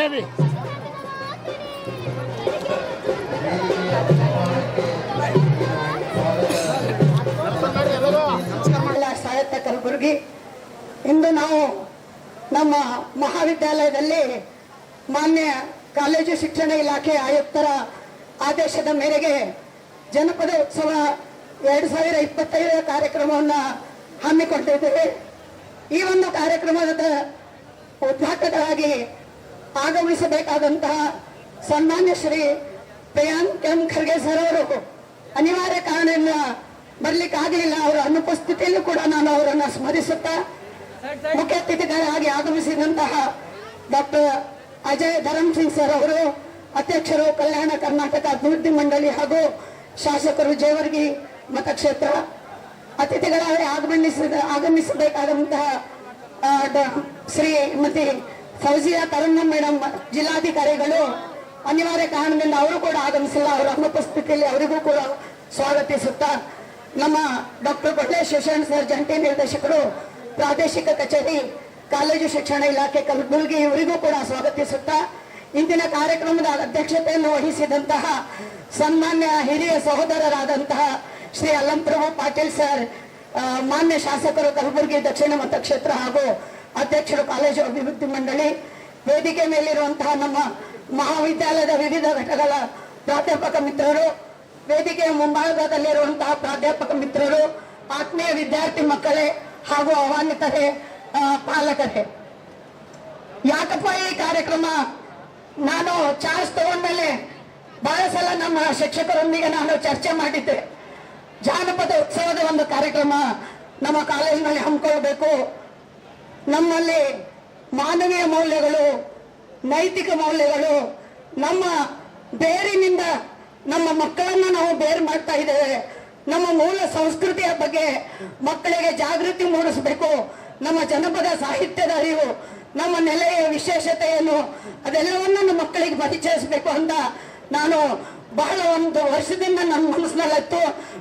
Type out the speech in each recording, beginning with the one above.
ಹೇಳ್ರಿ ಸಾಹಿತ್ಯ ಇಂದು ನಾವು ನಮ್ಮ ಮಹಾವಿದ್ಯಾಲಯದಲ್ಲಿ ಮಾನ್ಯ ಕಾಲೇಜು ಶಿಕ್ಷಣ ಇಲಾಖೆ ಆಯುಕ್ತರ ಆದೇಶದ ಮೇರೆಗೆ ಜನಪದ ಉತ್ಸವ ಎರಡು ಸಾವಿರ ಇಪ್ಪತ್ತೈದರ ಕಾರ್ಯಕ್ರಮವನ್ನು ಹಮ್ಮಿಕೊಂಡಿದ್ದೇವೆ. ಈ ಒಂದು ಕಾರ್ಯಕ್ರಮದ ಉದ್ಘಾಟಕರಾಗಿ ಆಗಮಿಸಬೇಕಾದಂತಹ ಸನ್ಮಾನ್ಯ ಶ್ರೀ ಪ್ರಿಯಾಂಕ್ ಎಂ ಖರ್ಗೆ ಸರ್ ಅವರು. ಅನಿವಾರ್ಯ ಕಾರಣದಿಂದ ಬರ್ಲಿಕ್ಕೆ ಆಗಲಿಲ್ಲ. ಅವರ ಅನುಪಸ್ಥಿತಿಯಲ್ಲೂ ಕೂಡ ನಾನು ಅವರನ್ನು ಸ್ಮರಿಸುತ್ತಾ ಮುಖ್ಯ ಅತಿಥಿಗಳಾಗಿ ಆಗಮಿಸಿದಂತಹ ಡಾಕ್ಟರ್ ಅಜಯ್ ಧರಮ್ ಸಿಂಗ್ ಸರ್ ಅವರು, ಅಧ್ಯಕ್ಷರು ಕಲ್ಯಾಣ ಕರ್ನಾಟಕ ಅಭಿವೃದ್ಧಿ ಮಂಡಳಿ ಹಾಗೂ ಶಾಸಕರು ಜೇವರ್ಗಿ ಮತಕ್ಷೇತ್ರ. ಅತಿಥಿಗಳಾಗಿ ಆಗಮನಿಸಿದ ಆಗಮಿಸಬೇಕಾದಂತಹ ಶ್ರೀಮತಿ ಫೌಜಿಯಾ ತರುಣ ಮೇಡಮ್ ಜಿಲ್ಲಾಧಿಕಾರಿಗಳು ಅನಿವಾರ್ಯ ಕಾರಣದಿಂದ ಅವರು ಕೂಡ ಆಗಮಿಸಿಲ್ಲ. ಅವರ ಅನುಪಸ್ಥಿತಿಯಲ್ಲಿ ಅವರಿಗೂ ಕೂಡ ಸ್ವಾಗತಿಸುತ್ತಾ ನಮ್ಮ ಡಾಕ್ಟರ್ ಕೊಟ್ಟೆ ಶಿಕ್ಷಣ ಸರ್, ಜಂಟಿ ನಿರ್ದೇಶಕರು, ಪ್ರಾದೇಶಿಕ ಕಚೇರಿ, ಕಾಲೇಜು ಶಿಕ್ಷಣ ಇಲಾಖೆ ಕಲಬುರಗಿ ಇವರಿಗೂ ಕೂಡ ಸ್ವಾಗತಿಸುತ್ತಾ ಇಂದಿನ ಕಾರ್ಯಕ್ರಮದ ಅಧ್ಯಕ್ಷತೆಯನ್ನು ವಹಿಸಿದಂತಹ ಸನ್ಮಾನ್ಯ ಹಿರಿಯ ಸಹೋದರರಾದಂತಹ ಶ್ರೀ ಅಲ್ಲಂಪ್ರಭು ಪಾಟೀಲ್ ಸರ್ ಮಾನ್ಯ ಶಾಸಕರು ಕಲಬುರಗಿ ದಕ್ಷಿಣ ಮತಕ್ಷೇತ್ರ ಹಾಗೂ ಅಧ್ಯಕ್ಷರು ಕಾಲೇಜು ಅಭಿವೃದ್ಧಿ ಮಂಡಳಿ, ವೇದಿಕೆ ಮೇಲಿರುವಂತಹ ನಮ್ಮ ಮಹಾವಿದ್ಯಾಲಯದ ವಿವಿಧ ಘಟಕಗಳ ಪ್ರಾಧ್ಯಾಪಕ ಮಿತ್ರರು, ವೇದಿಕೆಯ ಮುಂಭಾಗದಲ್ಲಿರುವಂತಹ ಪ್ರಾಧ್ಯಾಪಕ ಮಿತ್ರರು, ಆತ್ಮೀಯ ವಿದ್ಯಾರ್ಥಿ ಮಕ್ಕಳೇ ಹಾಗೂ ಆಹ್ವಾನಿತರೇ ಪಾಲಕರೇ. ಯಾಕಪ್ಪ ಈ ಕಾರ್ಯಕ್ರಮ? ನಾನು ಚಾರ್ಜ್ ತಗೊಂಡ್ಮೇಲೆ ಬಹಳ ಸಲ ನಮ್ಮ ಶಿಕ್ಷಕರೊಂದಿಗೆ ನಾನು ಚರ್ಚೆ ಮಾಡಿದ್ದೆ. ಜಾನಪದ ಉತ್ಸವದ ಒಂದು ಕಾರ್ಯಕ್ರಮ ನಮ್ಮ ಕಾಲೇಜಿನಲ್ಲಿ ಹಮ್ಮಿಕೊಳ್ಬೇಕು ನಮ್ಮಲ್ಲಿ ಮಾನವೀಯ ಮೌಲ್ಯಗಳು, ನೈತಿಕ ಮೌಲ್ಯಗಳು, ನಮ್ಮ ಬೇರಿನಿಂದ ನಮ್ಮ ಮಕ್ಕಳನ್ನ ನಾವು ಬೇರು ಮಾಡ್ತಾ ಇದ್ದೇವೆ. ನಮ್ಮ ಮೂಲ ಸಂಸ್ಕೃತಿಯ ಬಗ್ಗೆ ಮಕ್ಕಳಿಗೆ ಜಾಗೃತಿ ಮೂಡಿಸಬೇಕು. ನಮ್ಮ ಜನಪದ ಸಾಹಿತ್ಯದ ಅರಿವು, ನಮ್ಮ ನೆಲೆಯ ವಿಶೇಷತೆಯನ್ನು ಅದೆಲ್ಲವನ್ನು ಮಕ್ಕಳಿಗೆ ಪರಿಚಯಿಸಬೇಕು ಅಂತ ನಾನು ಬಹಳ ಒಂದು ವರ್ಷದಿಂದ ನನ್ನ ಮನಸ್ಸಿನಲ್ಲಿತ್ತು.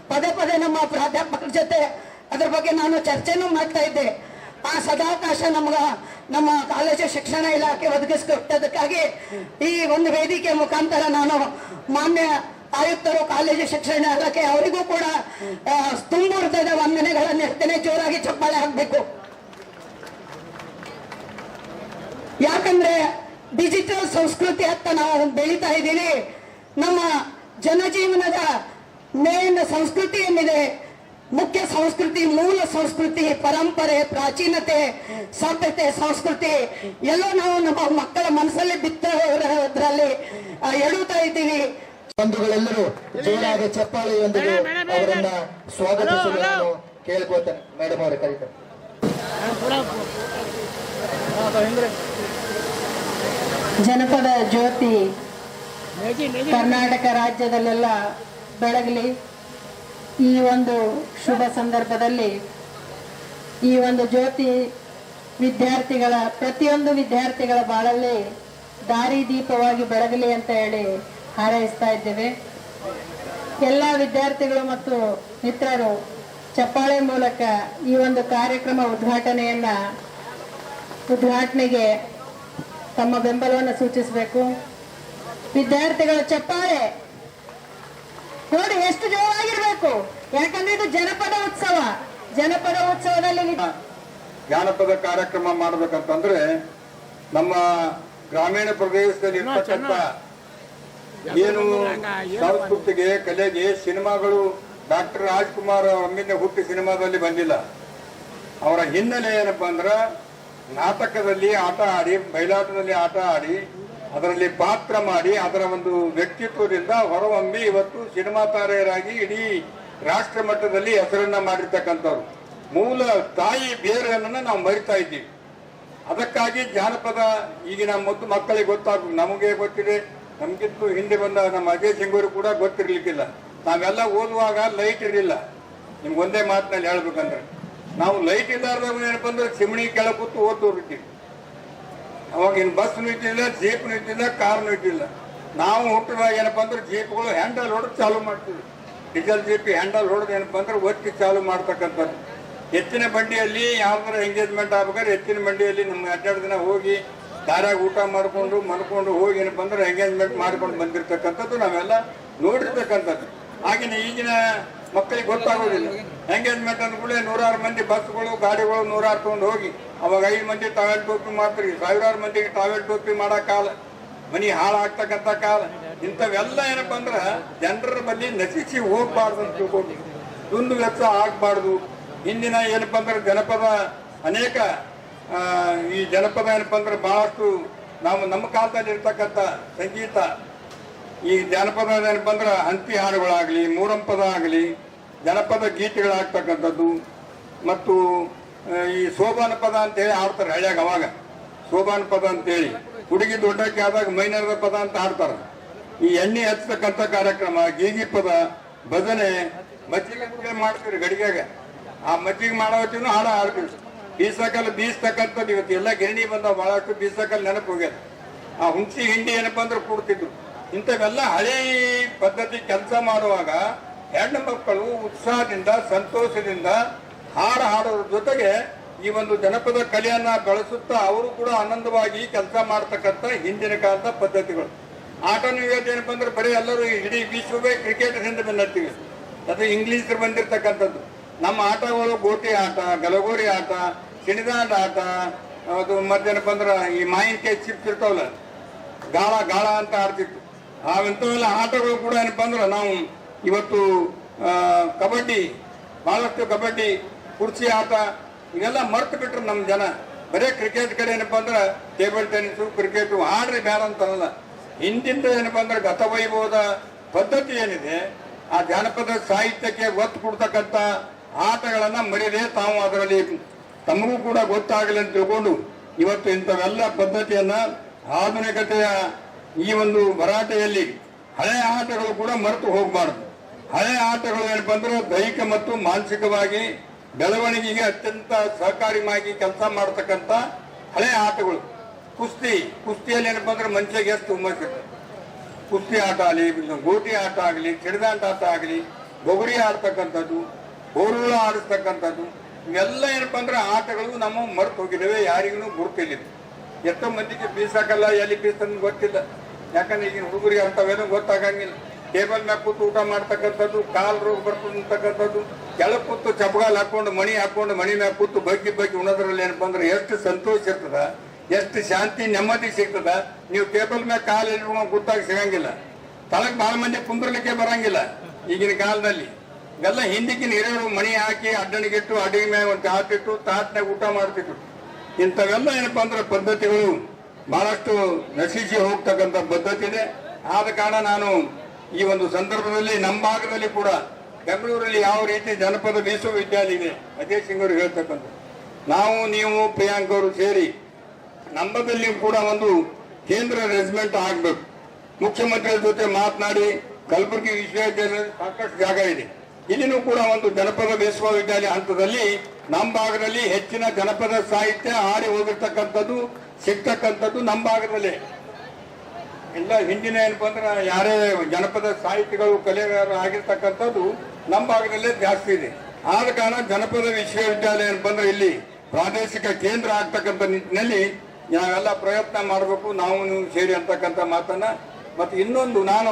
ಪದೇ ಪದೇ ನಮ್ಮ ಪ್ರಾಧ್ಯಾಪಕರ ಜೊತೆ ಅದ್ರ ಬಗ್ಗೆ ನಾನು ಚರ್ಚೆನೂ ಮಾಡ್ತಾ ಇದ್ದೆ. ಆ ಸದಾವಕಾಶ ನಮ್ಗ, ನಮ್ಮ ಕಾಲೇಜು ಶಿಕ್ಷಣ ಇಲಾಖೆ ಒದಗಿಸಿಕೊಟ್ಟದಕ್ಕಾಗಿ ಈ ಒಂದು ವೇದಿಕೆ ಮುಖಾಂತರ ನಾನು ಮಾನ್ಯ ಆಯುಕ್ತರು, ಕಾಲೇಜು ಶಿಕ್ಷಣ ಇಲಾಖೆ ಅವರಿಗೂ ಕೂಡ ತುಂಬ ವಂದನೆಗಳನ್ನು ಹೇಳ್ತೇನೆ ಜೋರಾಗಿ ಚಪ್ಪಾಳೆ ಹಾಕ್ಬೇಕು. ಯಾಕಂದ್ರೆ ಡಿಜಿಟಲ್ ಸಂಸ್ಕೃತಿ ಅಂತ ನಾವು ಬೆಳೀತಾ ಇದ್ದೀವಿ. ನಮ್ಮ ಜನಜೀವನದ ಮೇನ್ ಸಂಸ್ಕೃತಿ ಏನಿದೆ ಮುಖ್ಯ ಸಂಸ್ಕೃತಿ ಮೂಲ ಸಂಸ್ಕೃತಿ ಪರಂಪರೆ ಪ್ರಾಚೀನತೆ ಸಭ್ಯತೆ ಸಂಸ್ಕೃತಿ ಎಲ್ಲೋ ನಾವು ನಮ್ಮ ಮಕ್ಕಳ ಮನಸ್ಸಲ್ಲಿ ಬಿತ್ತೋದ್ರಲ್ಲಿ ಆ, ಎಡುತ್ತಾ ಇದ್ದೀವಿ. ಬಂಧುಗಳೆಲ್ಲರೂ ಜೋರಾದ ಚಪ್ಪಾಳೆಯೊಂದಿಗೆ ಅವರನ್ನ ಸ್ವಾಗತಿಸಲು ನಾನು ಕೇಳ್ಕೊತೇನೆ ಮೇಡಮ್ ಅವರ ಕರೀತಾರೆ ಜನಪದ ಜ್ಯೋತಿ ಕರ್ನಾಟಕ ರಾಜ್ಯದಲ್ಲೆಲ್ಲ ಬೆಳಗಲಿ ಈ ಒಂದು ಶುಭ ಸಂದರ್ಭದಲ್ಲಿ ಈ ಒಂದು ಜ್ಯೋತಿ ವಿದ್ಯಾರ್ಥಿಗಳ, ಪ್ರತಿಯೊಂದು ವಿದ್ಯಾರ್ಥಿಗಳ ಬಾಳಲ್ಲಿ ದಾರಿ ದೀಪವಾಗಿ ಬೆಳಗಲಿ ಅಂತ ಹೇಳಿ ಹಾರೈಸ್ತಾ ಇದ್ದೇವೆ. ಎಲ್ಲ ವಿದ್ಯಾರ್ಥಿಗಳು ಮತ್ತು ಮಿತ್ರರು, ಚಪ್ಪಾಳೆ ಮೂಲಕ ಈ ಒಂದು ಕಾರ್ಯಕ್ರಮ ಉದ್ಘಾಟನೆಯನ್ನ ಉದ್ಘಾಟನೆಗೆ ತಮ್ಮ ಬೆಂಬಲವನ್ನು ಸೂಚಿಸಬೇಕು. ವಿದ್ಯಾರ್ಥಿಗಳ ಚಪ್ಪಾಳೆ ನೋಡಿ ಎಷ್ಟು ಜೋರಾಗಿರ್ಬೇಕು. ಯಾಕಂದ್ರೆ ಇದು ಜನಪದ ಉತ್ಸವ. ಜನಪದ ಉತ್ಸವದಲ್ಲಿ ಜಾನಪದ ಕಾರ್ಯಕ್ರಮ ಮಾಡ್ಬೇಕಂತಂದ್ರೆ ನಮ್ಮ ಗ್ರಾಮೀಣ ಪ್ರದೇಶದಲ್ಲಿ ಇರ್ತಕ್ಕಂಥ ಏನು ಸಂಸ್ಕೃತಿಗೆ ಕಲೆಗೆ ಸಿನಿಮಾಗಳು ಡಾಕ್ಟರ್ ರಾಜ್ಕುಮಾರ್ ಒಮ್ಮಿಂದ ಹುಟ್ಟಿ ಸಿನಿಮಾದಲ್ಲಿ ಬಂದಿಲ್ಲ. ಅವರ ಹಿನ್ನೆಲೆ ಏನಪ್ಪಾ ಅಂದ್ರ ನಾಟಕದಲ್ಲಿ ಆಟ ಆಡಿ ಬಯಲಾಟದಲ್ಲಿ ಆಟ ಆಡಿ ಅದರಲ್ಲಿ ಪಾತ್ರ ಮಾಡಿ ಅದರ ಒಂದು ವ್ಯಕ್ತಿತ್ವದಿಂದ ಹೊರಹೊಮ್ಮಿ ಇವತ್ತು ಸಿನಿಮಾ ತಾರೆಯರಾಗಿ ಇಡೀ ರಾಷ್ಟ್ರ ಮಟ್ಟದಲ್ಲಿ ಹೆಸರನ್ನ ಮಾಡಿರ್ತಕ್ಕಂಥವ್ರು. ಮೂಲ ತಾಯಿ ಬೇರನ್ನ ನಾವು ಮರಿತಾ ಇದ್ದೀವಿ. ಅದಕ್ಕಾಗಿ ಜಾನಪದ ಈಗಿನ ಮೊದಲು ಮಕ್ಕಳಿಗೆ ಗೊತ್ತಾಗ, ನಮಗೆ ಗೊತ್ತಿದೆ. ನಮಗಿಂತ ಹಿಂದೆ ಬಂದ ನಮ್ಮ ಅಜಯ್ ಸಿಂಗೂರು ಕೂಡ ಗೊತ್ತಿರ್ಲಿಕ್ಕಿಲ್ಲ. ನಾವೆಲ್ಲ ಓದುವಾಗ ಲೈಟ್ ಇರಲಿಲ್ಲ. ನಿಮ್ಗೆ ಒಂದೇ ಮಾತಿನಲ್ಲಿ ಹೇಳ್ಬೇಕಂದ್ರೆ. ನಾವು ಲೈಟ್ ಇಲ್ಲಾರ್ದಾಗ ಏನಪ್ಪ ಅಂದ್ರೆ ಚಿಮಣಿ ಕೆಳ ಕೂತು ಅವಾಗ ಬಸ್ ಬಸ್ನು ಇದ್ದಿಲ್ಲ ಜೀಪ್ನು ಇದ್ದಿಲ್ಲ ಕಾರ್ನು ಇದ್ದಿಲ್ಲ ನಾವು ಹುಟ್ಟಿದಾಗ ಏನಪ್ಪ ಅಂದ್ರೆ ಜೀಪ್ಗಳು ಹ್ಯಾಂಡಲ್ ಹೊಡೆದು ಚಾಲು ಮಾಡ್ತೀವಿ. ಡೀಸೆಲ್ ಜೀಪ್ ಹ್ಯಾಂಡಲ್ ಹೊಡೆದು ಏನಪ್ಪ ಅಂದ್ರೆ ಒತ್ತಿ ಚಾಲು ಮಾಡ್ತಕ್ಕಂಥದ್ದು. ಹೆಚ್ಚಿನ ಬಂಡಿಯಲ್ಲಿ ಯಾವ್ದಾರ ಎಂಗೇಜ್ಮೆಂಟ್ ಆಗ್ಬೇಕಾದ್ರೆ ಹೆಚ್ಚಿನ ಬಂಡಿಯಲ್ಲಿ ನಮ್ಮ ಹನ್ನೆರಡು ದಿನ ಹೋಗಿ ದಾರಾಗ ಊಟ ಮಾಡಿಕೊಂಡು, ಮಲ್ಕೊಂಡು ಹೋಗಿ ಏನಪ್ಪ ಅಂದ್ರೆ ಎಂಗೇಜ್ಮೆಂಟ್ ಮಾಡ್ಕೊಂಡು ಬಂದಿರ್ತಕ್ಕಂಥದ್ದು ನಾವೆಲ್ಲ ನೋಡಿರ್ತಕ್ಕಂಥದ್ದು. ಆಗಿನ ಈಗಿನ ಮಕ್ಕಳಿಗೆ ಗೊತ್ತಾಗೋದಿಲ್ಲ. ಎಂಗೇಜ್ಮೆಂಟ್ ಅಂದ್ಕೂಡಲೇ ನೂರಾರು ಮಂದಿ ಬಸ್ಗಳು, ಗಾಡಿಗಳು ನೂರಾರು ತೊಗೊಂಡು ಹೋಗಿ. ಅವಾಗ ಐದು ಮಂದಿ ಟಾಯ್ಲೆಟ್ ಟೋಪಿ ಮಾಡ್ತೀರಿ ಸಾವಿರಾರು ಮಂದಿಗೆ ಟಾಯ್ಲೆಟ್ ಟೋಪಿ ಮಾಡೋ ಕಾಲ ಮನಿ ಹಾಳಾಗ್ತಕ್ಕಂಥ ಕಾಲ. ಇಂಥವೆಲ್ಲ ಏನಪ್ಪ ಅಂದ್ರೆ ಜನರ ಬಲ್ಲಿ ನಶಿಸಿ ಹೋಗ್ಬಾರ್ದು ಅಂತ ತಿಳ್ಕೊಂಡು ದುಂದು ವೆಚ್ಚ ಆಗ್ಬಾರ್ದು. ಹಿಂದಿನ ಏನಪ್ಪ ಅಂದ್ರೆ ಜನಪದ ಅನೇಕ ಈ ಜನಪದ ಏನಪ್ಪ ಅಂದ್ರೆ ಬಹಳಷ್ಟು ನಾವು ನಮ್ಮ ಕಾಲದಲ್ಲಿ ಇರ್ತಕ್ಕಂಥ ಸಂಗೀತ ಈ ಜಾನಪದ ಅಂದ್ರೆ ಹಂತಿ ಹಾಡುಗಳಾಗಲಿ ಮೂರಂಪದ ಆಗಲಿ ಜನಪದ ಗೀತೆಗಳಾಗ್ತಕ್ಕಂಥದ್ದು. ಮತ್ತು ಈ ಶೋಭಾನ ಪದ ಅಂತೇಳಿ ಹಾಡ್ತಾರೆ ಹಳ್ಳಿಯಾಗ ಅವಾಗ. ಸೋಬಾನ ಪದ ಅಂತೇಳಿ. ಹುಡುಗಿ ದೊಡ್ಡಕ್ಕೆ ಆದಾಗ ಮೈನರದ ಪದ ಅಂತ ಹಾಡ್ತಾರೆ. ಈ ಎಣ್ಣೆ ಹಚ್ಚತಕ್ಕಂಥ ಕಾರ್ಯಕ್ರಮ, ಗೀಗಿ ಪದ, ಭಜನೆ, ಮಜ್ಜಿಗೆ ಮಾಡ್ತೀರಿ ಗಡಿಗೆಗ. ಆ ಮಜ್ಜಿಗೆ ಮಾಡೋ ಹೊತ್ತಿನೂ ಹಾಡ ಹಾಡ್ತೀವಿ. ಬೀಸಕಲ್ ಬೀಸ್ತಕ್ಕಂಥದ್ದು ಇವತ್ತು. ಎಲ್ಲ ಗಿರಣಿ ಬಂದ ಭಾಳಷ್ಟು ಬೀಸಕಲ್ ನೆನಪು ಹೋಗ್ಯದ. ಆ ಹುಣಸಿ ಹಿಂಡಿ ಏನಪ್ಪ ಅಂದ್ರೆ ಕೊಡ್ತಿದ್ರು. ಇಂಥವೆಲ್ಲ ಹಳೆ ಪದ್ಧತಿ ಕೆಲಸ ಮಾಡುವಾಗ ಹೆಣ್ಣು ಮಕ್ಕಳು ಉತ್ಸಾಹದಿಂದ, ಸಂತೋಷದಿಂದ ಹಾಡು ಹಾಡೋದ್ರ ಜೊತೆಗೆ ಈ ಒಂದು ಜನಪದ ಕಲೆಯನ್ನ ಬೆಳೆಸುತ್ತಾ ಅವರು ಕೂಡ ಆನಂದವಾಗಿ ಕೆಲಸ ಮಾಡ್ತಕ್ಕಂಥ ಹಿಂದಿನ ಕಾಲದ ಪದ್ಧತಿಗಳು. ಆಟ ಇವತ್ತು ಏನಪ್ಪ ಅಂದ್ರೆ ಬರೀ ಎಲ್ಲರೂ ಇಡೀ ವಿಶ್ವವೇ ಕ್ರಿಕೆಟ್ ಹಿಂದೆ ಬೆನ್ನತ್ತೀವಿ ಅದು ಇಂಗ್ಲಿಷ್ ಬಂದಿರತಕ್ಕಂಥದ್ದು. ನಮ್ಮ ಆಟಗಳು ಗೋಟಿ ಆಟ ಗಲಗೋರಿ ಆಟ, ಸಿಣಿದಾಂಡ ಆಟ, ಅದು ಮತ್ತೇನಪ್ಪ ಅಂದ್ರೆ ಈ ಮಾವಿನಕಾಯಿ ಚಿಪ್ಸ್ ಇರ್ತಾವಲ್ಲ, ಗಾಳ ಗಾಳ ಅಂತ ಆಡ್ತಿತ್ತು. ಅವೆಂಥವೆಲ್ಲ ಆಟಗಳು ಕೂಡ ಏನಪ್ಪ ಅಂದ್ರೆ ನಾವು ಇವತ್ತು ಕಬಡ್ಡಿ ಬಹಳಷ್ಟು ಕಬಡ್ಡಿ, ಕುರ್ಚಿ ಆಟ ಇವೆಲ್ಲ ಮರ್ತು ಬಿಟ್ರು ನಮ್ಮ ಜನ. ಬರೇ ಕ್ರಿಕೆಟ್ ಕಡೆ ಏನಪ್ಪ ಅಂದ್ರೆ ಟೇಬಲ್ ಟೆನ್ನಿಸು ಕ್ರಿಕೆಟ್ ಆಡ್ರಿ ಬೇಡ ಅಂತಲ್ಲ ಹಿಂದಿಂದ ಏನಪ್ಪ ಅಂದ್ರೆ ಗತವೈಭವದ ಪದ್ಧತಿ ಏನಿದೆ, ಆ ಜಾನಪದ ಸಾಹಿತ್ಯಕ್ಕೆ ಒತ್ತು ಕೊಡ್ತಕ್ಕಂಥ ಆಟಗಳನ್ನ ಮರೆಯದೆ ತಾವು ಅದರಲ್ಲಿ ತಮಗೂ ಕೂಡ ಗೊತ್ತಾಗಲಿ ಅಂತ ತಿಳ್ಕೊಂಡು, ಇವತ್ತು ಇಂಥವೆಲ್ಲ ಪದ್ಧತಿಯನ್ನ ಆಧುನಿಕತೆಯ ಈ ಒಂದು ಭರಾಟೆಯಲ್ಲಿ ಹಳೆಯ ಆಟಗಳು ಕೂಡ ಮರೆತು ಹೋಗಬಾರ್ದು. ಹಳೆಯ ಆಟಗಳು ಏನಪ್ಪ ಅಂದ್ರೆ ದೈಹಿಕ ಮತ್ತು ಮಾನಸಿಕವಾಗಿ ಬೆಳವಣಿಗೆಗೆ ಅತ್ಯಂತ ಸಹಕಾರಿಯಾಗಿ ಕೆಲಸ ಮಾಡತಕ್ಕಂತ ಹಳೆಯ ಆಟಗಳು. ಕುಸ್ತಿ, ಕುಸ್ತಿಯಲ್ಲಿ ಏನಪ್ಪ ಅಂದ್ರೆ ಮನುಷ್ಯಗೆ ಎಷ್ಟು ಹುಮ್ಮಸ್ ಕುಸ್ತಿ ಆಟ ಆಗಲಿ ಗೋಟಿ ಆಟ ಆಗಲಿ ಚಿಡಿದಾಟ ಆಟ ಆಗಲಿ, ಬೊಗುರಿ ಆಡ್ತಕ್ಕಂಥದ್ದು ಬೋರುಳ ಆಡಿಸ್ತಕ್ಕಂಥದ್ದು, ಇವೆಲ್ಲ ಏನಪ್ಪ ಅಂದ್ರೆ ಆಟಗಳು ನಮ್ಮ ಮರೆತು ಹೋಗಿದ್ದೇವೆ, ಯಾರಿಗೂ ಗುರುತಿಲ್ಲ. ಎಷ್ಟೋ ಮಂದಿಗೆ ಬೀಸಾಕಲ್ಲ, ಎಲ್ಲಿ ಬೀಸನ್ ಗೊತ್ತಿಲ್ಲ. ಯಾಕಂದ್ರೆ ಈಗಿನ ಹುಡುಗರಿಗೆ ಅಂಥವೇನೋ ಗೊತ್ತಾಗಂಗಿಲ್ಲ. ಟೇಬಲ್ ಮ್ಯಾಗ ಕೂತು ಊಟ ಮಾಡ್ತಕ್ಕಂಥದ್ದು, ಕಾಲ್ ರೋಗ ಬರ್ತಕ್ಕಂಥದ್ದು, ಕೆಳಗೆ ಕೂತು ಚಪಗಾಲ್ ಹಾಕೊಂಡು ಮಣಿ ಹಾಕೊಂಡು ಮಣಿ ಮ್ಯಾಗ ಕೂತು ಬಗ್ಗಿ ಬಗ್ಗಿ ಉಣೋದ್ರಲ್ಲಿ ಏನಪ್ಪ ಅಂದ್ರೆ ಎಷ್ಟು ಸಂತೋಷ ಇರ್ತದ, ಎಷ್ಟು ಶಾಂತಿ, ನೆಮ್ಮದಿ ಸಿಗ್ತದ, ನೀವು ಟೇಬಲ್ ಮ್ಯಾಗ ಕಾಲು ಇಟ್ಕೊಂಡು ಗೊತ್ತಾಗಿ ಸಿಗಂಗಿಲ್ಲ. ತಳಗ್ ಬಹಳ ಮಂದಿ ಕುಂದ್ರಲಿಕ್ಕೆ ಬರಂಗಿಲ್ಲ ಈಗಿನ ಕಾಲದಲ್ಲಿ ಇವೆಲ್ಲ ಹಿಂದಿಕ್ಕಿನ ಹಿರಿಯರು ಮಣಿ ಹಾಕಿ ಅಡ್ಡಣಿಗಿಟ್ಟು, ಅಡಿಗೆ ಮ್ಯಾಗ ಒಂದು ತಾಟಿಟ್ಟು ತಾಟ್ನಾಗ ಊಟ ಮಾಡ್ತಿದ್ರು. ಇಂಥವೆಲ್ಲ ಏನಪ್ಪಾ ಅಂದ್ರೆ ಪದ್ಧತಿಗಳು ಬಹಳಷ್ಟು ನಶಿಸಿ ಹೋಗ್ತಕ್ಕಂಥ ಪದ್ಧತಿ ಇದೆ ಆದ ಕಾರಣ ನಾನು ಈ ಒಂದು ಸಂದರ್ಭದಲ್ಲಿ ನಮ್ಮ ಭಾಗದಲ್ಲಿ ಕೂಡ ಬೆಂಗಳೂರಲ್ಲಿ ಯಾವ ರೀತಿ ಜನಪದ ವಿಶ್ವವಿದ್ಯಾಲಯ ಇದೆ, ಅಜಯ್ ಸಿಂಗ್ ಅವರು ಹೇಳ್ತಕ್ಕಂಥ ನಾವು, ನೀವು, ಪ್ರಿಯಾಂಕ್ ಅವರು ಸೇರಿ ನಂಬದಲ್ಲಿ ಕೂಡ ಒಂದು ಕೇಂದ್ರ ರೆಜಿಮೆಂಟ್ ಆಗಬೇಕು. ಮುಖ್ಯಮಂತ್ರಿಗಳ ಜೊತೆ ಮಾತನಾಡಿ ಕಲಬುರಗಿ ವಿಶ್ವವಿದ್ಯಾಲಯದಲ್ಲಿ ಸಾಕಷ್ಟು ಜಾಗ ಇದೆ. ಇಲ್ಲಿನೂ ಕೂಡ ಒಂದು ಜನಪದ ವಿಶ್ವವಿದ್ಯಾಲಯ ಹಂತದಲ್ಲಿ ನಮ್ಮ ಭಾಗದಲ್ಲಿ ಹೆಚ್ಚಿನ ಜನಪದ ಸಾಹಿತ್ಯ ಹಾಡಿ ಹೋಗಿರ್ತಕ್ಕಂಥದ್ದು ಸಿಗ್ತಕ್ಕಂಥದ್ದು ನಮ್ಮ ಭಾಗದಲ್ಲಿ. ಎಲ್ಲ ಹಿಂದಿನ ಏನಪ್ಪ ಅಂದ್ರೆ ಯಾರೇ ಜನಪದ ಸಾಹಿತಿಗಳು, ಕಲೆಗಾರರು ಆಗಿರ್ತಕ್ಕಂಥದ್ದು ನಮ್ಮ ಭಾಗದಲ್ಲೇ ಜಾಸ್ತಿ ಇದೆ. ಆದ ಕಾರಣ ಜನಪದ ವಿಶ್ವವಿದ್ಯಾಲಯ ಏನಪ್ಪ ಇಲ್ಲಿ ಪ್ರಾದೇಶಿಕ ಕೇಂದ್ರ ಆಗ್ತಕ್ಕಂಥ ನಿಟ್ಟಿನಲ್ಲಿ ನಾವೆಲ್ಲ ಪ್ರಯತ್ನ ಮಾಡಬೇಕು ನಾವು ನೀವು ಸೇರಿ ಅಂತಕ್ಕಂಥ ಮಾತನ್ನ. ಮತ್ತು ಇನ್ನೊಂದು ನಾನು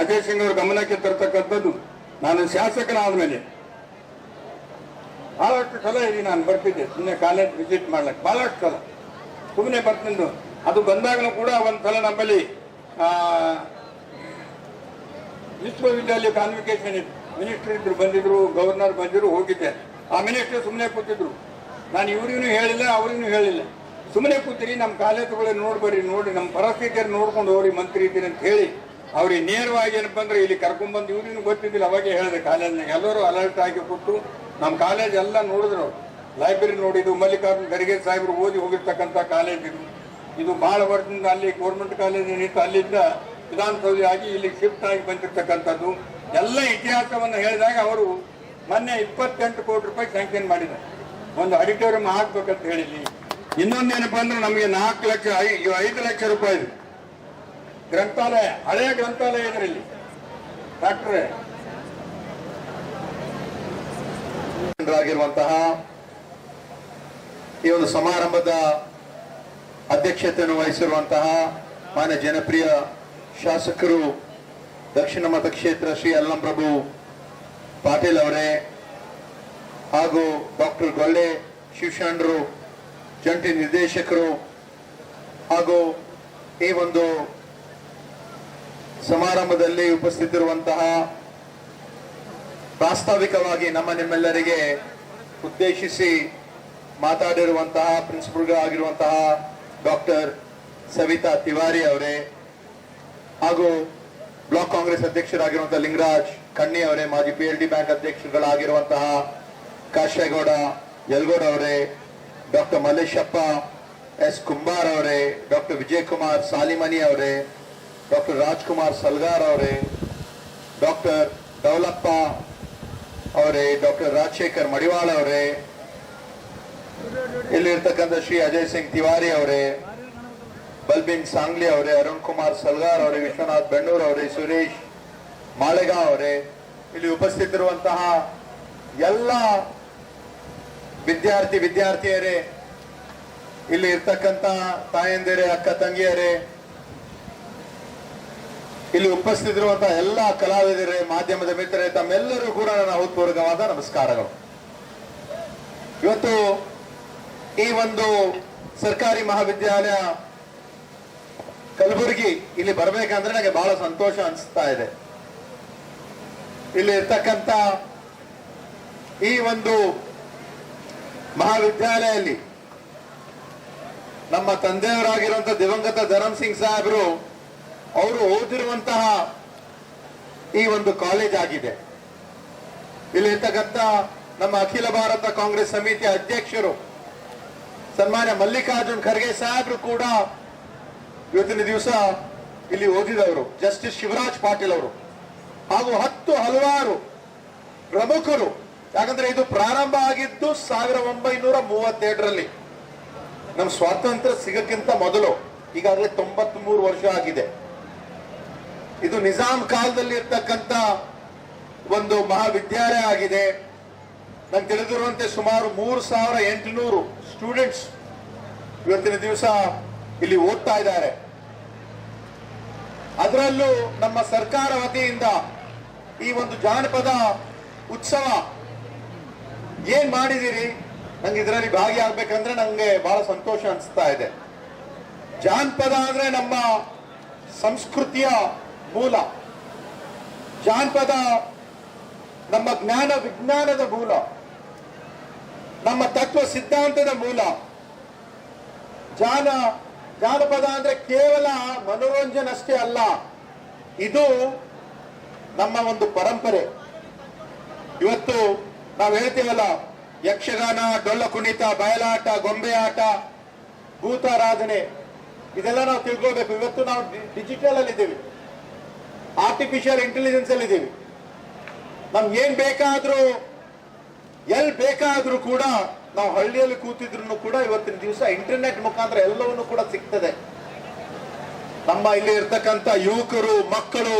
ಅಜಯ್ ಸಿಂಗ್ ಅವರ ಗಮನಕ್ಕೆ ತರ್ತಕ್ಕಂಥದ್ದು ನಾನು ಶಾಸಕನಾದ ಮೇಲೆ ಬಹಳಷ್ಟು ಸಲ ಇಲ್ಲಿ ನಾನು ಬರ್ತಿದ್ದೆ. ಸುಮ್ಮನೆ ಕಾಲೇಜ್ ವಿಸಿಟ್ ಮಾಡ್ಲಿಕ್ಕೆ ಬಹಳಷ್ಟು ಸಲ ಸುಮ್ಮನೆ ಬರ್ತಿದ್ದು ಅದು ಬಂದಾಗಲೂ ಕೂಡ ಒಂದ್ಸಲ ನಮ್ಮಲ್ಲಿ ವಿಶ್ವವಿದ್ಯಾಲಯ ಕಾನ್ವಿಕೇಶನ್ ಇತ್ತು. ಮಿನಿಸ್ಟರ್ ಇದ್ರು ಬಂದಿದ್ರು ಗವರ್ನರ್ ಬಂದಿದ್ರು, ಹೋಗಿದ್ದೆ. ಆ ಮಿನಿಸ್ಟರ್ ಸುಮ್ಮನೆ ಕೂತಿದ್ರು. ನಾನು ಇವ್ರಿಗೂ ಹೇಳಿಲ್ಲ, ಅವ್ರಿಗೂ ಹೇಳಿಲ್ಲ. ಸುಮ್ಮನೆ ಕೂತಿರಿ ನಮ್ಮ ಕಾಲೇಜುಗಳನ್ನ ನೋಡ್ಬರ್ರಿ ನೋಡಿ ನಮ್ಮ ಪರಿಸ್ಥಿತಿಯನ್ನು ನೋಡ್ಕೊಂಡು ಹೋಗ್ರಿ, ಮಂತ್ರಿ ಇದ್ದೀನಿ ಅಂತ ಹೇಳಿ ಅವ್ರಿಗೆ ನೇರವಾಗಿ ಏನಪ್ಪ ಅಂದ್ರೆ ಇಲ್ಲಿ ಕರ್ಕೊಂಡ್ಬಂದು ಇವ್ರಿಗೂ ಗೊತ್ತಿದ್ದಿಲ್ಲ, ಅವಾಗೆ ಹೇಳಿದೆ ಕಾಲೇಜ್ನಾಗ ಎಲ್ಲರೂ ಅಲರ್ಟ್ ಆಗಿ ಕೊಟ್ಟು ನಮ್ಮ ಕಾಲೇಜ್ ಎಲ್ಲ ನೋಡಿದ್ರು. ಲೈಬ್ರರಿ ನೋಡಿದ್ದು, ಮಲ್ಲಿಕಾರ್ಜುನ್ ಖರ್ಗೆ ಸಾಹೇಬರು ಓದಿ ಹೋಗಿರ್ತಕ್ಕಂಥ ಕಾಲೇಜ್ ಇದು. ಇದು ಬಹಳ ವರ್ಷದಿಂದ ಅಲ್ಲಿ ಗೌರ್ಮೆಂಟ್ ಕಾಲೇಜ್ ಏನಿತ್ತು, ಅಲ್ಲಿಂದ ವಿಧಾನಸೌಧ ಆಗಿ ಇಲ್ಲಿ ಶಿಫ್ಟ್ ಆಗಿ ಬಂದಿರತಕ್ಕಂಥದ್ದು. ಎಲ್ಲ ಇತಿಹಾಸವನ್ನು ಹೇಳಿದಾಗ ಅವರು ಮೊನ್ನೆ ಇಪ್ಪತ್ತೆಂಟು ಕೋಟಿ ರೂಪಾಯಿ ಸ್ಯಾಂಕ್ಷನ್ ಮಾಡಿದ್ದಾರೆ. ಒಂದು ಆಡಿಟೋರಿಯಂ ಹಾಕ್ಬೇಕಂತ ಹೇಳಿದ್ವಿ. ಇನ್ನೊಂದೇನಪ್ಪ ಅಂದ್ರೆ ನಮಗೆ ನಾಲ್ಕು ಲಕ್ಷ ಐದು ಲಕ್ಷ ರೂಪಾಯಿ. ಗ್ರಂಥಾಲಯ, ಹಳೆಯ ಗ್ರಂಥಾಲಯ ಇದರಲ್ಲಿ ಡಾಕ್ಟ್ರೆ. ಆಗಿರುವಂತಹ ಈ ಒಂದು ಸಮಾರಂಭದ ಅಧ್ಯಕ್ಷತೆಯನ್ನು ವಹಿಸಿರುವಂತಹ ಮಾನ್ಯ ಜನಪ್ರಿಯ ಶಾಸಕರು ದಕ್ಷಿಣ ಮತಕ್ಷೇತ್ರ ಶ್ರೀ ಅಲ್ಲಂಪ್ರಭು ಪಾಟೀಲ್ ಅವರೇ ಹಾಗೂ ಡಾಕ್ಟರ್ ಗೊಳ್ಳೆ ಶಿವಶಾಂಡ್ರು ಜಂಟಿ ನಿರ್ದೇಶಕರು ಹಾಗೂ ಈ ಒಂದು ಸಮಾರಂಭದಲ್ಲಿ ಉಪಸ್ಥಿತಿರುವಂತಹ ಪ್ರಾಸ್ತಾವಿಕವಾಗಿ ನಮ್ಮ ನಿಮ್ಮೆಲ್ಲರಿಗೆ ಉದ್ದೇಶಿಸಿ ಮಾತಾಡಿರುವಂತಹ ಪ್ರಿನ್ಸಿಪಲ್ ಆಗಿರುವಂತಹ ಡಾಕ್ಟರ್ ಸವಿತಾ ತಿವಾರಿ ಅವರೇ ಹಾಗೂ ಬ್ಲಾಕ್ ಕಾಂಗ್ರೆಸ್ ಅಧ್ಯಕ್ಷರಾಗಿರುವಂತಹ ಲಿಂಗರಾಜ್ ಕಣ್ಣಿ ಅವರೇ, ಮಾಜಿ ಪಿ ಎಲ್ ಡಿ ಬ್ಯಾಂಕ್ ಅಧ್ಯಕ್ಷರುಗಳಾಗಿರುವಂತಹ ಕಾಶೇಗೌಡ ಯಲ್ಗೌಡ ಅವರೇ, ಡಾಕ್ಟರ್ ಮಲ್ಲೇಶಪ್ಪ ಎಸ್ ಕುಂಬಾರ್ ಅವರೇ, ಡಾಕ್ಟರ್ ವಿಜಯ್ ಕುಮಾರ್ ಸಾಲಿಮನಿ ಅವರೇ ಡಾಕ್ಟರ್ ರಾಜ್ಕುಮಾರ್ ಸಲ್ಗಾರ್ ಅವರೇ, ಡಾಕ್ಟರ್ ಡೌಲಪ್ಪ ಅವರೇ, ಡಾಕ್ಟರ್ ರಾಜಶೇಖರ್ ಮಡಿವಾಳ ಅವರೇ, ಇಲ್ಲಿರ್ತಕ್ಕಂಥ ಶ್ರೀ ಅಜಯ್ ಸಿಂಗ್ ತಿವಾರಿ ಅವರೇ, ಬಲ್ಬಿನ್ ಸಾಂಗ್ಲಿ ಅವರೇ, ಅರುಣ್ ಕುಮಾರ್ ಸಲ್ಗಾರ್ ಅವರೇ, ವಿಶ್ವನಾಥ್ ಬೆಣ್ಣೂರ್ ಅವರೇ, ಸುರೇಶ್ ಮಾಳೆಗಾಂವ್ ಅವರೇ, ಇಲ್ಲಿ ಉಪಸ್ಥಿತಿರುವಂತಹ ಎಲ್ಲ ವಿದ್ಯಾರ್ಥಿ, ವಿದ್ಯಾರ್ಥಿಯರೇ, ಇಲ್ಲಿ ಇರ್ತಕ್ಕಂಥ ತಾಯಂದಿರೇ, ಅಕ್ಕ ತಂಗಿಯರೇ ಇಲ್ಲಿ ಉಪಸ್ಥಿತಿರುವಂತಹ ಎಲ್ಲ ಕಲಾವಿದರೇ, ಮಾಧ್ಯಮದ ಮಿತ್ರರೇ, ತಮ್ಮೆಲ್ಲರೂ ಕೂಡ ನನ್ನ ಹೃತ್ಪೂರ್ವಕವಾದ ನಮಸ್ಕಾರಗಳು. ಇವತ್ತು ಈ ಒಂದು ಸರ್ಕಾರಿ ಮಹಾವಿದ್ಯಾಲಯ ಕಲಬುರಗಿ ಇಲ್ಲಿ ಬರ್ಬೇಕಂದ್ರೆ ನನಗೆ ಬಹಳ ಸಂತೋಷ ಅನಿಸ್ತಾ ಇದೆ. ಇಲ್ಲಿ ಇರ್ತಕ್ಕಂಥ ಈ ಒಂದು ಮಹಾವಿದ್ಯಾಲಯಲ್ಲಿ ನಮ್ಮ ತಂದೆಯವರಾಗಿರುವಂಥ ದಿವಂಗತ ಧರಮ್ ಸಿಂಗ್ ಸಾಹೇಬರು ಅವರು ಓದಿರುವಂತಹ ಈ ಒಂದು ಕಾಲೇಜ್ ಆಗಿದೆ. ಇಲ್ಲಿ ಇರ್ತಕ್ಕಂಥ ನಮ್ಮ ಅಖಿಲ ಭಾರತ ಕಾಂಗ್ರೆಸ್ ಸಮಿತಿಯ ಅಧ್ಯಕ್ಷರು ಸನ್ಮಾನ್ಯ ಮಲ್ಲಿಕಾರ್ಜುನ್ ಖರ್ಗೆ ಸಾಹೇಬ್ರು ಕೂಡ ಇವತ್ತಿನ ದಿವಸ ಇಲ್ಲಿ ಓದಿದವರು, ಜಸ್ಟಿಸ್ ಶಿವರಾಜ್ ಪಾಟೀಲ್ ಅವರು. ಹಾಗೂ ಹತ್ತು ಹಲವಾರು ಪ್ರಮುಖರು. ಯಾಕಂದ್ರೆ ಇದು ಪ್ರಾರಂಭ ಆಗಿದ್ದು ಸಾವಿರ ಒಂಬೈನೂರ ಮೂವತ್ತೆರಡರಲ್ಲಿ. ನಮ್ಮ ಸ್ವಾತಂತ್ರ್ಯ ಸಿಗಕ್ಕಿಂತ ಮೊದಲು, ಈಗಾಗಲೇ ತೊಂಬತ್ ಮೂರು ವರ್ಷ ಆಗಿದೆ. ಇದು ನಿಜಾಮ್ ಕಾಲದಲ್ಲಿ ಇರ್ತಕ್ಕಂಥ ಒಂದು ಮಹಾವಿದ್ಯಾಲಯ ಆಗಿದೆ. ನಂಗೆ ತಿಳಿದಿರುವಂತೆ ಸುಮಾರು ಮೂರು ಸಾವಿರ ಎಂಟುನೂರು ಸ್ಟೂಡೆಂಟ್ಸ್ ಇವತ್ತಿನ ದಿವಸ ಇಲ್ಲಿ ಓದ್ತಾ ಇದ್ದಾರೆ. ಅದರಲ್ಲೂ ನಮ್ಮ ಸರ್ಕಾರ ವತಿಯಿಂದ ಈ ಒಂದು ಜಾನಪದ ಉತ್ಸವ ಏನ್ ಮಾಡಿದಿರಿ ನಂಗೆ ಇದರಲ್ಲಿ ಭಾಗಿಯಾಗಬೇಕಂದ್ರೆ ನಂಗೆ ಬಹಳ ಸಂತೋಷ ಅನಿಸ್ತಾ ಇದೆ. ಜಾನಪದ ಅಂದ್ರೆ ನಮ್ಮ ಸಂಸ್ಕೃತಿಯ ಮೂಲ. ಜಾನಪದ ನಮ್ಮ ಜ್ಞಾನ ವಿಜ್ಞಾನದ ಮೂಲ. ನಮ್ಮ ತತ್ವ ಸಿದ್ಧಾಂತದ ಮೂಲ. ಜಾನ, ಜಾನಪದ ಅಂದ್ರೆ ಕೇವಲ ಮನೋರಂಜನೆ ಅಷ್ಟೇ ಅಲ್ಲ. ಇದು ನಮ್ಮ ಒಂದು ಪರಂಪರೆ. ಇವತ್ತು ನಾವು ಹೇಳ್ತೀವಲ್ಲ, ಯಕ್ಷಗಾನ, ಡೊಳ್ಳ ಕುಣಿತ, ಬಯಲಾಟ, ಗೊಂಬೆ ಆಟ ಭೂತಾರಾಧನೆ ಇದೆಲ್ಲ ನಾವು ತಿಳ್ಕೋಬೇಕು ಇವತ್ತು ನಾವು ಡಿಜಿಟಲ್ ಅಲ್ಲಿ ಇದ್ದೀವಿ ಆರ್ಟಿಫಿಷಿಯಲ್ ಇಂಟೆಲಿಜೆನ್ಸ್ ಅಲ್ಲಿ ಇದ್ದೀವಿ ನಮ್ಗೆ ಏನ್ ಬೇಕಾದ್ರೂ, ಎಲ್ ಬೇಕಾದ್ರೂ ಕೂಡ ನಾವು ಹಳ್ಳಿಯಲ್ಲಿ ಕೂತಿದ್ರು ಕೂಡ ಇವತ್ತಿನ ದಿವಸ ಇಂಟರ್ನೆಟ್ ಮುಖಾಂತರ ಎಲ್ಲವನ್ನೂ ಕೂಡ ಸಿಗ್ತದೆ. ನಮ್ಮ ಇಲ್ಲಿ ಇರ್ತಕ್ಕಂಥ ಯುವಕರು, ಮಕ್ಕಳು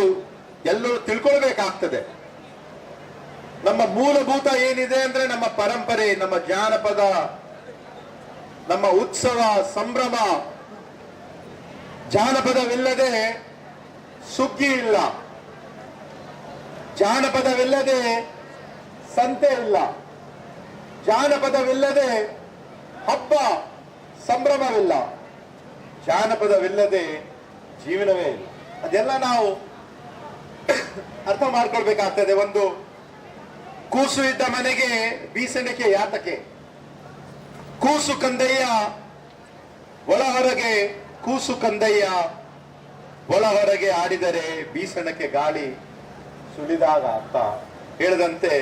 ಎಲ್ಲರೂ ತಿಳ್ಕೊಳ್ಬೇಕಾಗ್ತದೆ. ನಮ್ಮ ಮೂಲಭೂತ ಏನಿದೆ ಅಂದ್ರೆ ನಮ್ಮ ಪರಂಪರೆ, ನಮ್ಮ ಜಾನಪದ, ನಮ್ಮ ಉತ್ಸವ, ಸಂಭ್ರಮ. ಜಾನಪದವಿಲ್ಲದೆ ಸುಗ್ಗಿ ಇಲ್ಲ ಜಾನಪದವಿಲ್ಲದೆ ಸಂತೆ ಇಲ್ಲ. ಜಾನಪದವಿಲ್ಲದೆ ಹಬ್ಬ ಸಂಭ್ರಮವಿಲ್ಲ. ಜಾನಪದವಿಲ್ಲದೆ ಜೀವನವೇ ಇಲ್ಲ. ಅದೆಲ್ಲ ನಾವು ಅರ್ಥ ಮಾಡ್ಕೊಳ್ಬೇಕಾಗ್ತದೆ. ಒಂದು ಕೂಸು ಇದ್ದ ಮನೆಗೆ ಬೀಸಣಿಕೆ ಯಾತಕೆ ಕೂಸು ಕಂದಯ್ಯ ಒಳ ಹೊರಗೆ ಕೂಸು ಕಂದಯ್ಯ ಒಳ ಹೊರಗೆ ಆಡಿದರೆ ಬೀಸಣಕ್ಕೆ ಗಾಳಿ ಸುಳಿದಾಗ ಅಂತ ಹೇಳದಂತೆ,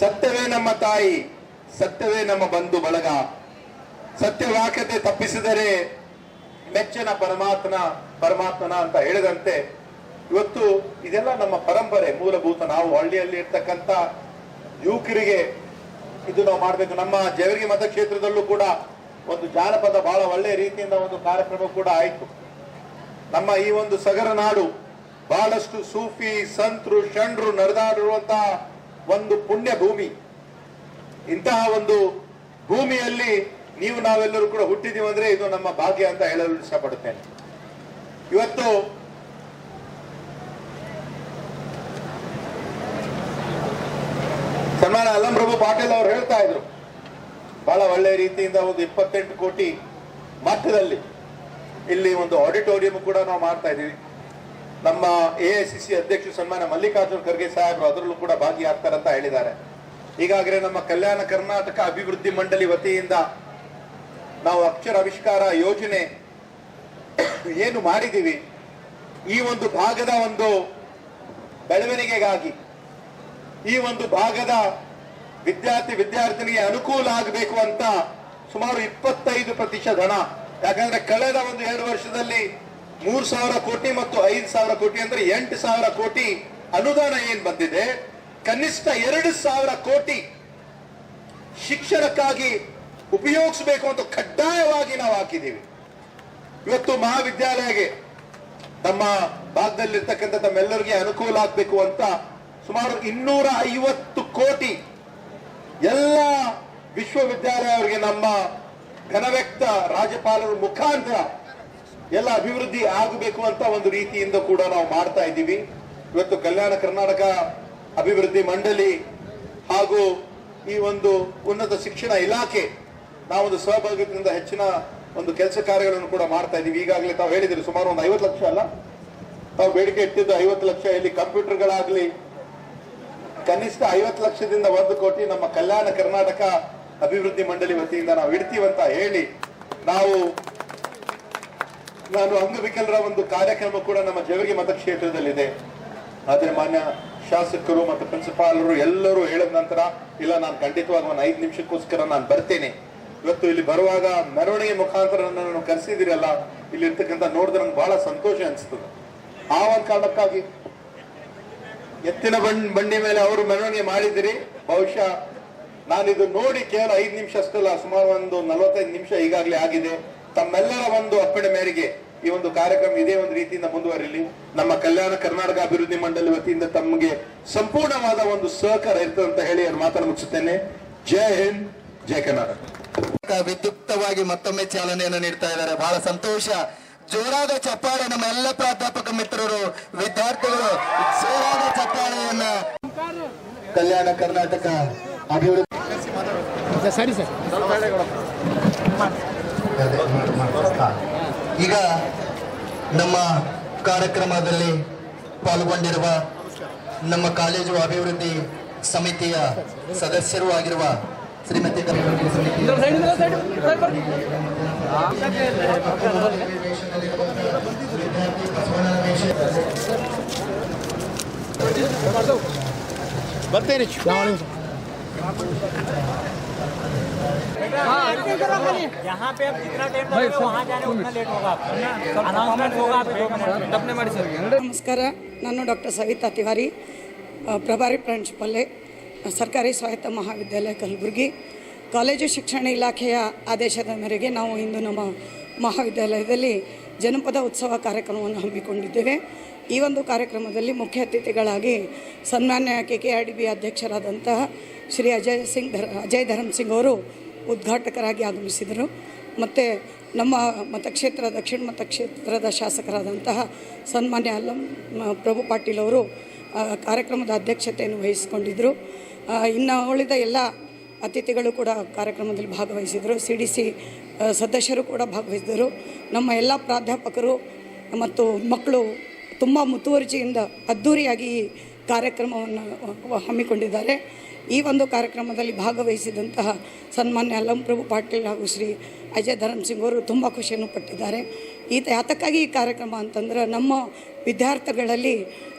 ಸತ್ಯವೇ ನಮ್ಮ ತಾಯಿ, ಸತ್ಯವೇ ನಮ್ಮ ಬಂಧು ಬಳಗ. ಸತ್ಯವಾಕ್ಯತೆ ತಪ್ಪಿಸಿದರೆ ಮೆಚ್ಚನ ಪರಮಾತ್ಮನ ಪರಮಾತ್ಮನ ಅಂತ ಹೇಳಿದಂತೆ, ಇವತ್ತು ಇದೆಲ್ಲ ನಮ್ಮ ಪರಂಪರೆ, ಮೂಲಭೂತ ನಾವು ಹಳ್ಳಿಯಲ್ಲಿ ಇರ್ತಕ್ಕಂಥ ಯುವಕರಿಗೆ ಇದು ನಾವು ಮಾಡಬೇಕು. ನಮ್ಮ ಜವರಿಗೆ ಮತಕ್ಷೇತ್ರದಲ್ಲೂ ಕೂಡ ಒಂದು ಜಾನಪದ ಬಹಳ ಒಳ್ಳೆಯ ರೀತಿಯಿಂದ ಒಂದು ಕಾರ್ಯಕ್ರಮ ಕೂಡ ಆಯಿತು. ನಮ್ಮ ಈ ಒಂದು ಸಗರ ನಾಡು ಬಹಳಷ್ಟು ಸೂಫಿ, ಸಂತರು ಷಂಡ್ರು ನಡೆದಾಡಿರುವಂತಹ ಒಂದು ಪುಣ್ಯ ಭೂಮಿ. ಇಂತಹ ಒಂದು ಭೂಮಿಯಲ್ಲಿ ನೀವು ನಾವೆಲ್ಲರೂ ಕೂಡ ಹುಟ್ಟಿದೀವಿ ಅಂದ್ರೆ ಇದು ನಮ್ಮ ಭಾಗ್ಯ ಅಂತ ಹೇಳಲು ಇಷ್ಟಪಡುತ್ತೇನೆ. ಇವತ್ತು ಸನ್ಮಾನ ಅಲ್ಲಂ ಪ್ರಭು ಪಾಟೀಲ್ ಅವರು ಹೇಳ್ತಾ ಇದ್ರು, ಬಹಳ ಒಳ್ಳೆ ರೀತಿಯಿಂದ ಒಂದು ಇಪ್ಪತ್ತೆಂಟು ಕೋಟಿ ಮಟ್ಟದಲ್ಲಿ ಇಲ್ಲಿ ಒಂದು ಆಡಿಟೋರಿಯಂ ಕೂಡ ನಾವು ಮಾಡ್ತಾ ಇದ್ದೀವಿ. ನಮ್ಮ ಎ ಐ ಸಿ ಸಿ ಅಧ್ಯಕ್ಷರು ಸನ್ಮಾನ ಮಲ್ಲಿಕಾರ್ಜುನ್ ಖರ್ಗೆ ಸಾಹೇಬರು ಅದರಲ್ಲೂ ಕೂಡ ಭಾಗಿಯಾಗ್ತಾರೆ ಅಂತ ಹೇಳಿದ್ದಾರೆ. ಈಗಾಗಲೇ ನಮ್ಮ ಕಲ್ಯಾಣ ಕರ್ನಾಟಕ ಅಭಿವೃದ್ಧಿ ಮಂಡಳಿ ವತಿಯಿಂದ ನಾವು ಅಕ್ಷರ ಆವಿಷ್ಕಾರ ಯೋಜನೆ ಏನು ಮಾಡಿದ್ದೀವಿ, ಈ ಒಂದು ಭಾಗದ ಒಂದು ಬೆಳವಣಿಗೆಗಾಗಿ, ಈ ಒಂದು ಭಾಗದ ವಿದ್ಯಾರ್ಥಿ ವಿದ್ಯಾರ್ಥಿನಿಗೆ ಅನುಕೂಲ ಆಗಬೇಕು ಅಂತ ಸುಮಾರು ಇಪ್ಪತ್ತೈದು ಪ್ರತಿಶತ ಹಣ ಯಾಕಂದ್ರೆ ಕಳೆದ ಒಂದು ಎರಡು ವರ್ಷದಲ್ಲಿ ಮೂರ್ ಸಾವಿರ ಕೋಟಿ ಮತ್ತು ಐದು ಸಾವಿರ ಕೋಟಿ ಅಂದ್ರೆ ಎಂಟು ಸಾವಿರ ಕೋಟಿ ಅನುದಾನ ಏನ್ ಬಂದಿದೆ? ಕನಿಷ್ಠ ಎರಡು ಸಾವಿರ ಕೋಟಿ ಶಿಕ್ಷಣಕ್ಕಾಗಿ ಉಪಯೋಗಿಸಬೇಕು ಅಂತ ಕಡ್ಡಾಯವಾಗಿ ನಾವು ಹಾಕಿದ್ದೀವಿ. ಇವತ್ತು ಮಹಾವಿದ್ಯಾಲಯಗೆ ನಮ್ಮ ಭಾಗದಲ್ಲಿರ್ತಕ್ಕಂಥ ತಮ್ಮೆಲ್ಲರಿಗೆ ಅನುಕೂಲ ಆಗ್ಬೇಕು ಅಂತ ಸುಮಾರು ಇನ್ನೂರ ಐವತ್ತು ಕೋಟಿ ಎಲ್ಲ ವಿಶ್ವವಿದ್ಯಾಲಯವರಿಗೆ ನಮ್ಮ ಘನವ್ಯಕ್ತ ರಾಜ್ಯಪಾಲರ ಮುಖಾಂತರ ಎಲ್ಲ ಅಭಿವೃದ್ಧಿ ಆಗಬೇಕು ಅಂತ ಒಂದು ರೀತಿಯಿಂದ ಕೂಡ ನಾವು ಮಾಡ್ತಾ ಇದ್ದೀವಿ. ಇವತ್ತು ಕಲ್ಯಾಣ ಕರ್ನಾಟಕ ಅಭಿವೃದ್ಧಿ ಮಂಡಳಿ ಹಾಗೂ ಈ ಒಂದು ಉನ್ನತ ಶಿಕ್ಷಣ ಇಲಾಖೆ ನಾವೊಂದು ಸಹಭಾಗಿತ್ವದಿಂದ ಹೆಚ್ಚಿನ ಒಂದು ಕೆಲಸ ಕಾರ್ಯಗಳನ್ನು ಕೂಡ ಮಾಡ್ತಾ ಇದ್ದೀವಿ. ಈಗಾಗಲೇ ತಾವು ಹೇಳಿದ್ರು ಸುಮಾರು ಒಂದು ಐವತ್ತು ಲಕ್ಷ ಅಲ್ಲ. ತಾವು ಬೇಡಿಕೆ ಇಟ್ಟಿದ್ದು ಐವತ್ತು ಲಕ್ಷ. ಇಲ್ಲಿ ಕಂಪ್ಯೂಟರ್ಗಳಾಗಲಿ ಕನಿಷ್ಠ ಐವತ್ತು ಲಕ್ಷದಿಂದ ಒಂದು ಕೋಟಿ ನಮ್ಮ ಕಲ್ಯಾಣ ಕರ್ನಾಟಕ ಅಭಿವೃದ್ಧಿ ಮಂಡಳಿ ವತಿಯಿಂದ ನಾವು ಇಡ್ತೀವಂತ ಹೇಳಿ ನಾವು ನಾನು ಅಂಗವಿಕಲರ ಒಂದು ಕಾರ್ಯಕ್ರಮ ಕೂಡ ನಮ್ಮ ಜವರಿಗೆ ಮತಕ್ಷೇತ್ರದಲ್ಲಿದೆ. ಆದ್ರೆ ಮಾನ್ಯ ಶಾಸಕರು ಮತ್ತು ಪ್ರಿನ್ಸಿಪಾಲರು ಎಲ್ಲರೂ ಹೇಳಿದ ನಂತರ, ಇಲ್ಲ, ನಾನು ಖಂಡಿತವಾಗಿ ಒಂದು ಐದು ನಿಮಿಷಕ್ಕೋಸ್ಕರ ನಾನು ಬರ್ತೇನೆ. ಇವತ್ತು ಇಲ್ಲಿ ಬರುವಾಗ ಮೆರವಣಿಗೆ ಮುಖಾಂತರ ನನ್ನನ್ನು ಕರೆಸಿದಿರಲ್ಲ, ಇಲ್ಲಿ ಇರ್ತಕ್ಕಂಥ ನೋಡಿದ್ರೆ ನಂಗೆ ಬಹಳ ಸಂತೋಷ ಅನಿಸ್ತದೆ. ಆ ಒಂದು ಕಾರಣಕ್ಕಾಗಿ ಎತ್ತಿನ ಬಂಡಿ ಮೇಲೆ ಅವರು ಮೆರವಣಿಗೆ ಮಾಡಿದಿರಿ, ಬಹುಶಃ ನಾನು ಇದು ನೋಡಿ ಕೇವಲ ಐದು ನಿಮಿಷ ಅಷ್ಟಲ್ಲ ಸುಮಾರು ಒಂದು ನಲವತ್ತೈದು ನಿಮಿಷ ಈಗಾಗಲೇ ಆಗಿದೆ. ತಮ್ಮೆಲ್ಲರ ಒಂದು ಅಪ್ಪಣೆ ಮೇರೆಗೆ ಈ ಒಂದು ಕಾರ್ಯಕ್ರಮ ಇದೇ ಒಂದು ರೀತಿಯಿಂದ ಮುಂದುವರಿಲಿ. ನಮ್ಮ ಕಲ್ಯಾಣ ಕರ್ನಾಟಕ ಅಭಿವೃದ್ಧಿ ಮಂಡಳಿ ವತಿಯಿಂದ ತಮಗೆ ಸಂಪೂರ್ಣವಾದ ಒಂದು ಸಹಕಾರ ಇರ್ತದೆ ಅಂತ ಹೇಳಿ ನಾನು ಮಾತನ್ನು ಮುಗಿಸುತ್ತೇನೆ. ಜೈ ಹಿಂದ್ ಜೈ ಕರ್ನಾಟಕ. ವಿದ್ಯುಕ್ತವಾಗಿ ಮತ್ತೊಮ್ಮೆ ಚಾಲನೆಯನ್ನು ನೀಡ್ತಾ ಇದ್ದಾರೆ. ಬಹಳ ಸಂತೋಷ. ಜೋರಾದ ಚಪ್ಪಾಳೆ ನಮ್ಮ ಎಲ್ಲ ಪ್ರಾಧ್ಯಾಪಕ ಮಿತ್ರರು ವಿದ್ಯಾರ್ಥಿಗಳು ಜೋರಾದ ಚಪ್ಪಾಳೆಯನ್ನ ಕಲ್ಯಾಣ ಕರ್ನಾಟಕ ಅಭಿವೃದ್ಧಿ ಸರಿ ಸರ್. ಈಗ ನಮ್ಮ ಕಾರ್ಯಕ್ರಮದಲ್ಲಿ ಪಾಲ್ಗೊಂಡಿರುವ ನಮ್ಮ ಕಾಲೇಜು ಅಭಿವೃದ್ಧಿ ಸಮಿತಿಯ ಸದಸ್ಯರು ಆಗಿರುವ ಶ್ರೀಮತಿ ಬರ್ತೇನೆ यहाँ पे अब जितना टाइम लगेगा वहाँ जाने उतना लेट होगा आपका अनाउंसमेंट होगा अभी दो मिनट अपने ಮಾಡಿ ಸರ್ ನಮಸ್ಕಾರ ನಾನು ಡಾಕ್ಟರ್ ಸವಿತಾ ತಿವಾರಿ ಅ, ಪ್ರಭಾರಿ ಪ್ರಾಂಶುಪಾಲೆ ಸರ್ಕಾರಿ ಸ್ವಾಯತ್ತ ಮಹಾವಿದ್ಯಾಲಯ ಕಲಬುರಗಿ ಕಾಲೇಜು ಶಿಕ್ಷಣ ಇಲಾಖೆಯ ಆದೇಶದ ಮೇರೆಗೆ ನಾವು ಇಂದು ನಮ್ಮ ಮಹಾವಿದ್ಯಾಲಯದಲ್ಲಿ ಜನಪದ ಉತ್ಸವ ಕಾರ್ಯಕ್ರಮವನ್ನು ಹಮ್ಮಿಕೊಂಡಿದ್ದೇವೆ ಈ ಒಂದು ಕಾರ್ಯಕ್ರಮದಲ್ಲಿ ಮುಖ್ಯ ಅತಿಥಿಗಳಾಗಿ ಸನ್ಮಾನ್ಯ K K R D B ಅಧ್ಯಕ್ಷರಾದಂತಹ Shri Ajay Singh Dhar, Ajay Dharam Singh ಅವರು ಉದ್ಘಾಟಕರಾಗಿ ಆಗಮಿಸಿದರು. ಮತ್ತು ನಮ್ಮ ಮತಕ್ಷೇತ್ರ ದಕ್ಷಿಣ ಮತಕ್ಷೇತ್ರದ ಶಾಸಕರಾದಂತಹ ಸನ್ಮಾನ್ಯ ಅಲ್ಲಂ ಪ್ರಭು ಪಾಟೀಲ್ ಅವರು ಕಾರ್ಯಕ್ರಮದ ಅಧ್ಯಕ್ಷತೆಯನ್ನು ವಹಿಸಿಕೊಂಡಿದ್ದರು ಇನ್ನು ಉಳಿದ ಎಲ್ಲ ಅತಿಥಿಗಳು ಕೂಡ ಕಾರ್ಯಕ್ರಮದಲ್ಲಿ ಭಾಗವಹಿಸಿದರು. ಸಿ ಡಿ ಸಿ ಸದಸ್ಯರು ಕೂಡ ಭಾಗವಹಿಸಿದರು. ನಮ್ಮ ಎಲ್ಲ ಪ್ರಾಧ್ಯಾಪಕರು ಮತ್ತು ಮಕ್ಕಳು ತುಂಬ ಮುತುವರ್ಜಿಯಿಂದ ಅದ್ದೂರಿಯಾಗಿ ಈ ಕಾರ್ಯಕ್ರಮವನ್ನು ಹಮ್ಮಿಕೊಂಡಿದ್ದಾರೆ. ಈ ಒಂದು ಕಾರ್ಯಕ್ರಮದಲ್ಲಿ ಭಾಗವಹಿಸಿದಂತಹ ಸನ್ಮಾನ್ಯ ಅಲ್ಲಂಪ್ರಭು ಪಾಟೀಲ್ ಹಾಗೂ ಶ್ರೀ ಅಜಯ್ ಧರಮ್ ಸಿಂಗ್ ಅವರು ತುಂಬ ಖುಷಿಯನ್ನು ಪಟ್ಟಿದ್ದಾರೆ. ಈ ಯಾತಕ್ಕಾಗಿ ಈ ಕಾರ್ಯಕ್ರಮ ಅಂತಂದ್ರೆ ನಮ್ಮ ವಿದ್ಯಾರ್ಥಿಗಳಲ್ಲಿ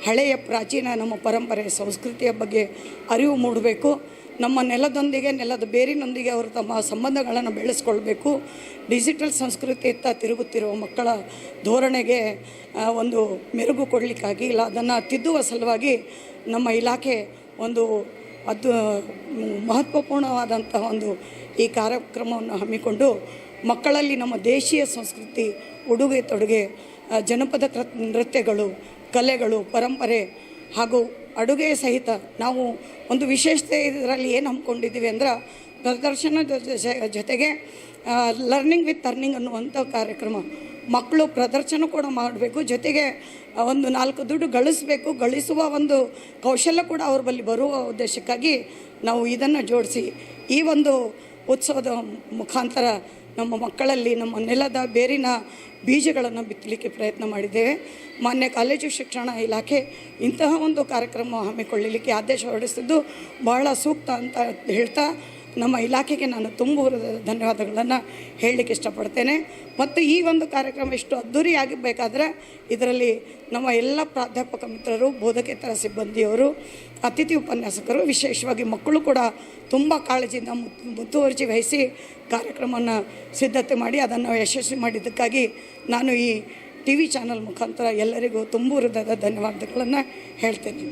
ಹಳೆಯ ಪ್ರಾಚೀನ ನಮ್ಮ ಪರಂಪರೆ, ಸಂಸ್ಕೃತಿಯ ಬಗ್ಗೆ ಅರಿವು ಮೂಡಬೇಕು. ನಮ್ಮ ನೆಲದೊಂದಿಗೆ, ನೆಲದ ಬೇರಿನೊಂದಿಗೆ ಅವರು ತಮ್ಮ ಸಂಬಂಧಗಳನ್ನು ಬೆಳೆಸ್ಕೊಳ್ಬೇಕು. ಡಿಜಿಟಲ್ ಸಂಸ್ಕೃತಿಯತ್ತ ತಿರುಗುತ್ತಿರುವ ಮಕ್ಕಳ ಧೋರಣೆಗೆ ಒಂದು ಮೆರುಗು ಕೊಡಲಿಕ್ಕಾಗಿ ಇಲ್ಲ, ಅದನ್ನು ತಿದ್ದುವ ಸಲುವಾಗಿ ನಮ್ಮ ಇಲಾಖೆ ಒಂದು ಅದು ಮಹತ್ವಪೂರ್ಣವಾದಂತಹ ಒಂದು ಈ ಕಾರ್ಯಕ್ರಮವನ್ನು ಹಮ್ಮಿಕೊಂಡು, ಮಕ್ಕಳಲ್ಲಿ ನಮ್ಮ ದೇಶೀಯ ಸಂಸ್ಕೃತಿ ಉಡುಗೆ ತೊಡುಗೆ ಜನಪದ ನೃತ್ಯಗಳು, ಕಲೆಗಳು, ಪರಂಪರೆ ಹಾಗೂ ಅಡುಗೆ ಸಹಿತ ನಾವು ಒಂದು ವಿಶೇಷತೆ ಇದರಲ್ಲಿ ಏನು ಹಮ್ಮಿಕೊಂಡಿದ್ದೀವಿ ಅಂದ್ರೆ ಪ್ರದರ್ಶನ ಜೊತೆಗೆ ಲರ್ನಿಂಗ್ ವಿತ್ ಅರ್ನಿಂಗ್ ಅನ್ನುವಂಥ ಕಾರ್ಯಕ್ರಮ. ಮಕ್ಕಳು ಪ್ರದರ್ಶನ ಕೂಡ ಮಾಡಬೇಕು, ಜೊತೆಗೆ ಒಂದು ನಾಲ್ಕು ದುಡ್ಡು ಗಳಿಸಬೇಕು, ಗಳಿಸುವ ಒಂದು ಕೌಶಲ್ಯ ಕೂಡ ಅವ್ರ ಬಳಿ ಬರುವ ಉದ್ದೇಶಕ್ಕಾಗಿ ನಾವು ಇದನ್ನು ಜೋಡಿಸಿ ಈ ಒಂದು ಉತ್ಸವದ ಮುಖಾಂತರ ನಮ್ಮ ಮಕ್ಕಳಲ್ಲಿ, ನಮ್ಮ ನೆಲದ ಬೇರಿನ ಬೀಜಗಳನ್ನು ಬಿತ್ತಲಿಕ್ಕೆ ಪ್ರಯತ್ನ ಮಾಡಿದ್ದೇವೆ. ಮಾನ್ಯ ಕಾಲೇಜು ಶಿಕ್ಷಣ ಇಲಾಖೆ ಇಂತಹ ಒಂದು ಕಾರ್ಯಕ್ರಮ ಹಮ್ಮಿಕೊಳ್ಳಲಿಕ್ಕೆ ಆದೇಶ ಹೊರಡಿಸಿದ್ದು ಬಹಳ ಸೂಕ್ತ ಅಂತ ಹೇಳ್ತಾ ನಮ್ಮ ಇಲಾಖೆಗೆ ನಾನು ತುಂಬ ಧನ್ಯವಾದಗಳನ್ನು ಹೇಳಲಿಕ್ಕೆ ಇಷ್ಟಪಡ್ತೇನೆ. ಮತ್ತು ಈ ಒಂದು ಕಾರ್ಯಕ್ರಮ ಎಷ್ಟು ಅದ್ಧೂರಿಯಾಗಬೇಕಾದ್ರೆ ಇದರಲ್ಲಿ ನಮ್ಮ ಎಲ್ಲ ಪ್ರಾಧ್ಯಾಪಕ ಮಿತ್ರರು, ಬೋಧಕೇತರ ಸಿಬ್ಬಂದಿಯವರು, ಅತಿಥಿ ಉಪನ್ಯಾಸಕರು, ವಿಶೇಷವಾಗಿ ಮಕ್ಕಳು ಕೂಡ ತುಂಬ ಕಾಳಜಿಯಿಂದ ಮುತ್ತುವರ್ಜಿ ವಹಿಸಿ ಕಾರ್ಯಕ್ರಮವನ್ನು ಸಿದ್ಧತೆ ಮಾಡಿ ಅದನ್ನು ಯಶಸ್ವಿ ಮಾಡಿದ್ದಕ್ಕಾಗಿ ನಾನು ಈ ಟಿ ವಿ ಚಾನಲ್ ಮುಖಾಂತರ ಎಲ್ಲರಿಗೂ ತುಂಬು ಹೃದಯದ ಧನ್ಯವಾದಗಳನ್ನು ಹೇಳ್ತೇನೆ.